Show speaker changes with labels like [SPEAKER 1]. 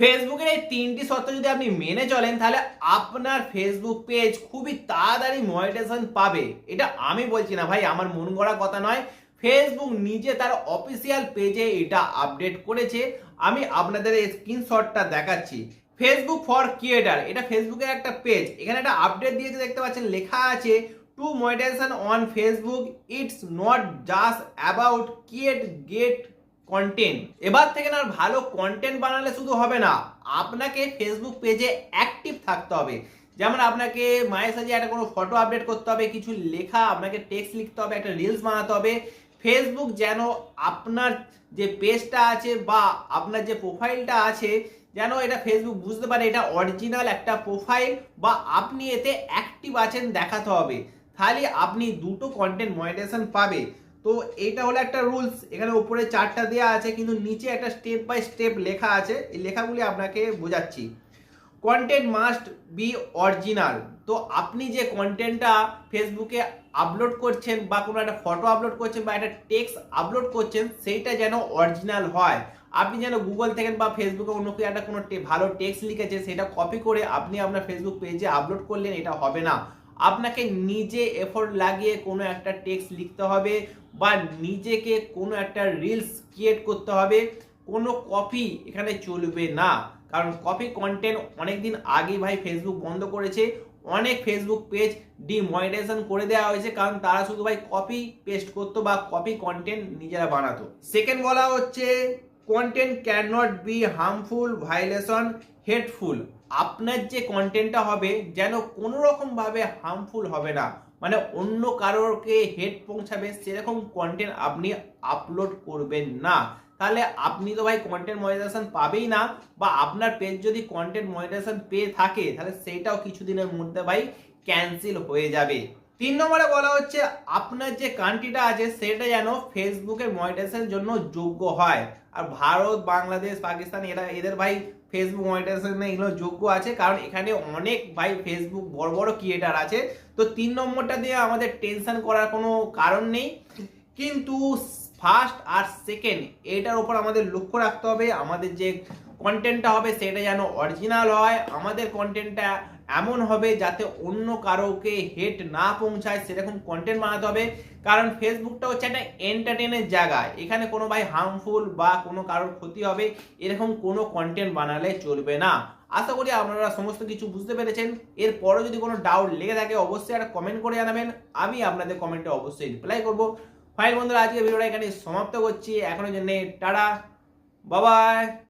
[SPEAKER 1] ফেসবুকের এই তিনটি শর্ত যদি আপনি মেনে চলেন, তাহলে আপনার ফেসবুক পেজ খুবই তাড়াতাড়ি মনিটাইজেশন পাবে। এটা আমি বলছি না ভাই, আমার মন গড়া কথা নয়। ফেসবুক নিজে তার অফিসিয়াল পেজে এটা আপডেট করেছে। আমি আপনাদের এই স্ক্রিনশটটা দেখাচ্ছি। ফেসবুক ফর ক্রিয়েটার এটা ফেসবুকের একটা পেজ এখানে একটা আপডেট দিয়েছে, দেখতে পাচ্ছেন, লেখা আছে to monetization on Facebook it's not just about create get content এবার থেকে না ভালো কন্টেন্ট বানালে শুধু হবে না, আপনাকে ফেসবুক পেজে অ্যাক্টিভ থাকতে হবে। যেমন আপনাকে মায়ের সাথে একটা কোনো ফটো আপডেট করতে হবে, কিছু লেখা, আপনাকে টেক্সট লিখতে হবে, একটা রিলস বানাতে হবে। ফেসবুক যেন আপনার যে পেজটা আছে বা আপনার যে প্রোফাইলটা আছে, যেন এটা ফেসবুক বুঝতে পারে, এটা অরিজিনাল একটা প্রোফাইল বা আপনি এতে অ্যাক্টিভ আছেন দেখাতে হবে। তাহলে আপনি দুটো কন্টেন্ট মনিটাইজেশন পাবে। তো এটা হলো একটা রুলস এখানে উপরে চারটা দেওয়া আছে, কিন্তু নিচে একটা স্টেপ বাই স্টেপ লেখা আছে। এই লেখাগুলি আপনাকে বোঝাচ্ছি। কন্টেন্ট মাস্ট বি অরিজিনাল তো আপনি যে কন্টেন্টটা ফেসবুকে আপলোড করছেন বা কোনো একটা ফটো আপলোড করছেন বা একটা টেক্সট আপলোড করছেন, সেইটা যেন অরিজিনাল হয়। আপনি যেন গুগল থেকে বা ফেসবুকে অন্য কেউ একটা কোনো ভালো টেক্সট লিখেছে, সেটা কপি করে আপনি আপনার ফেসবুক পেজে আপলোড করলেন, এটা হবে না। আপনাকে নিজে এফোর্ট লাগিয়ে কোনো একটা টেক্সট লিখতে হবে বা নিজেকে কোনো একটা রিলস ক্রিয়েট করতে হবে, কোনো কপি এখানে চলবে না। কারণ কপি কন্টেন্ট অনেক দিন আগেই ভাই ফেসবুক বন্ধ করেছে, অনেক ফেসবুক পেজ ডিমনিটাইজেশন করে দেওয়া হয়েছে, কারণ তারা শুধু ভাই কপি পেস্ট করতো বা কপি কন্টেন্ট নিজেরা বানাতো। সেকেন্ড বলা হচ্ছে content can not be harmful violation hateful আপনার যে কন্টেন্টটা হবে যেন কোনো রকম ভাবে হার্মফুল হবে না। মানে অন্য কারোরকে হেড পৌঁছাবে, সেরকম কন্টেন্ট আপনি আপলোড করবেন না। তাহলে আপনি তো ভাই কন্টেন্ট মনিটাইজেশন পাবেই না, বা আপনার পেজ যদি কন্টেন্ট মনিটাইজেশন পেয়ে থাকে, তাহলে সেইটাও কিছুদিনের মধ্যে ভাই ক্যান্সেল হয়ে যাবে। তিন নম্বরে বলা হচ্ছে, আপনার যে কান্ট্রিটা আছে, সেটা যেন ফেসবুকের মনিটাইজেশনের জন্য যোগ্য হয়। আর ভারত, বাংলাদেশ, পাকিস্তান, এরা, এদের ভাই ফেসবুক মনিটাইজেশনে এগুলো যোগ্য আছে। কারণ এখানে অনেক ভাই ফেসবুক বড় বড় ক্রিয়েটার আছে। তো তিন নম্বরটা দিয়ে আমাদের টেনশন করার কোনো কারণ নেই। কিন্তু ফার্স্ট আর সেকেন্ড এটার উপর আমাদের লক্ষ্য রাখতে হবে। আমাদের যে কন্টেন্টটা হবে, সেটা যেন অরিজিনাল হয়। আমাদের কন্টেন্টটা এমন হবে যাতে অন্য কারোকে হেট না পৌঁছায় সেরকম কন্টেন্ট বানাতে হবে। কারণ ফেসবুকটা হচ্ছে একটা এন্টারটেনের জায়গা। এখানে কোনো ভাই হার্মফুল বা কোনো কারোর ক্ষতি হবে, এরকম কোনো কন্টেন্ট বানালে চলবে না। আশা করি আপনারা সমস্ত কিছু বুঝতে পেরেছেন। এরপরও যদি কোনো ডাউট লেগে থাকে, অবশ্যই একটা কমেন্ট করে জানাবেন। আমি আপনাদের কমেন্টে অবশ্যই রিপ্লাই করব। ফাইল বন্ধুরা আজকে ভিডিওটা এখানে সমাপ্ত করছি। এখনও জন্য টাটা বাবাই